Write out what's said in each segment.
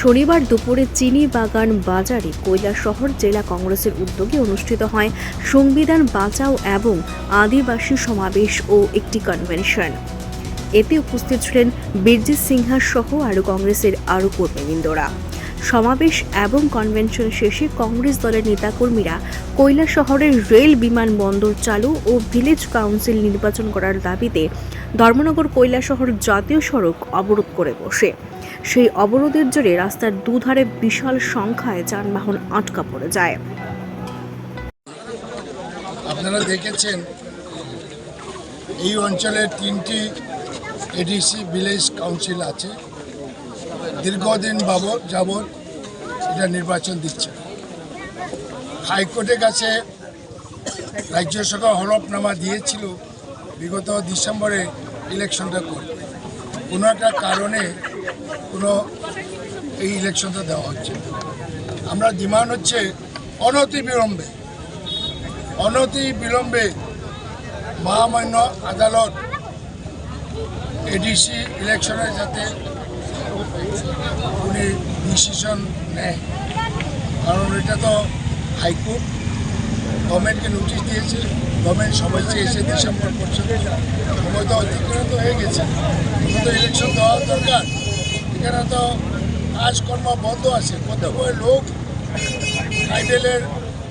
শনিবার দুপুরে চিনি বাগান বাজারে কৈলাসহর জেলা কংগ্রেসের উদ্যোগে অনুষ্ঠিত হয় সংবিধান বাঁচাও এবং আদিবাসী সমাবেশ ও একটি কনভেনশন এতে উপস্থিত ছিলেন বীরজিৎ সিনহা সহ আরও কংগ্রেসের আরও কর্মীবৃন্দরা। সমাবেশ এবং কনভেনশন শেষে কংগ্রেস দলের নেতাকর্মীরা কৈলা শহরের রেল বিমানবন্দর চালু ও ভিলেজ কাউন্সিল নির্বাচন করার দাবিতে ধর্মনগর কৈলাসহর জাতীয় সড়ক অবরোধ করে বসে। সেই অবরোধের জেরে রাস্তার দুধারে বিশাল সংখ্যায় যানবাহন আটকা পড়ে যায়। আপনারা দেখেছেন, এই অঞ্চলের তিনটি এডিসি ভিলেজ কাউন্সিল আছে। দীর্ঘদিন বাবদ যাবৎ এটা নির্বাচন দিচ্ছে। হাইকোর্টের কাছে রাজ্য সরকার হলফনামা দিয়েছিল, বিগত ডিসেম্বরে ইলেকশনটা করবে কোনো একটা কারণে কোনো এই ইলেকশনটা দেওয়া হচ্ছে। আমরা ডিমান্ড হচ্ছে অনতি বিলম্বে অনতি বিলম্বে মহামান্য আদালত এডিসি ইলেকশনে যাতে উনি ডিসিশন নেয়। কারণ এটা তো হাইকোর্ট, গভর্নমেন্টকে নোটিশ দিয়েছে, গভর্নমেন্ট সময় চেয়েছে ডিসেম্বর পর্যন্ত সময় তো অতিক্রান্ত হয়ে গেছে। ইলেকশন দেওয়া দরকার। এখানে তো কাজকর্ম বন্ধ আছে। কতগুলো লোক ট্রাইবেলের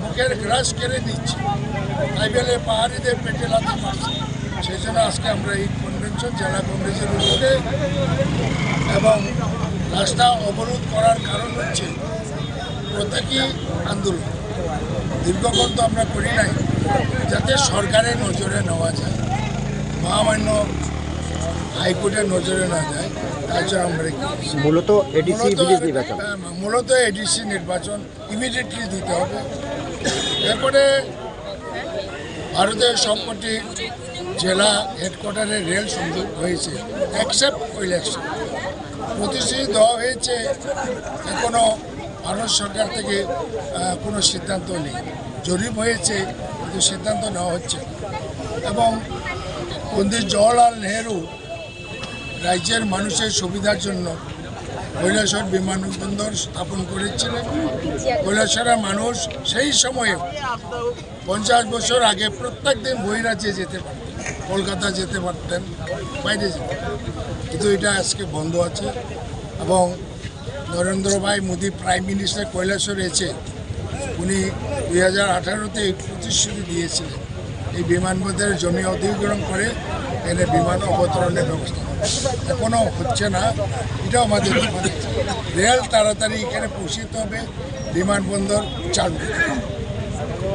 মুখের গ্রাস কেড়ে নিচ্ছে। ট্রাইবেলের পাহাড়িদের পেটে লাথি মারছে। সেই জন্য আজকে আমরা এই কনভেনশন জেলা কংগ্রেসের উদ্যোগে এবং রাস্তা অবরোধ করার কারণ হচ্ছে প্রত্যেকই আন্দোলন। দীর্ঘক্ষণ তো আমরা করি নাই, যাতে সরকারের নজরে নেওয়া যায়। মহামান্য হাইকোর্টের নজরে না যায় জন্য আমরা মূলত এডিসি ভিলেজ নির্বাচন। হ্যাঁ, মূলত এডিসি নির্বাচন ইমিডিয়েটলি দিতে হবে। এরপরে ভারতের সবকটি জেলা হেডকোয়ার্টারে রেল সংযোগ হয়েছে অ্যাকসেপ্ট ইলেকশন প্রতিশ্রুতি দেওয়া হয়েছে এখনও ভারত সরকার থেকে কোনো সিদ্ধান্ত নেই। জরিপ হয়েছে কিন্তু সিদ্ধান্ত নেওয়া হচ্ছে। এবং পণ্ডিত জওয়াহরলাল নেহেরু রাজ্যের মানুষের সুবিধার জন্য কৈলাসর বিমানবন্দর স্থাপন করেছিলেন। কৈলাসরের মানুষ সেই সময়ে পঞ্চাশ বছর আগে প্রত্যেক দিন বহিরাজ্যে যেতে পারতেন, কলকাতা যেতে পারতেন, বাইরে যেতে কিন্তু এটা আজকে বন্ধ আছে এবং নরেন্দ্র ভাই মোদী প্রাইম মিনিস্টার কৈলাসর এসে উনি দুই হাজার আঠারোতে প্রতিশ্রুতি দিয়েছিলেন। এই বিমানবন্দরের জমি অধিগ্রহণ করে এখানে বিমান অবতরণের ব্যবস্থা হবে। এখনও হচ্ছে না, এটাও আমাদের। রেল তাড়াতাড়ি এখানে পৌঁছিতে হবে, বিমানবন্দর চালু।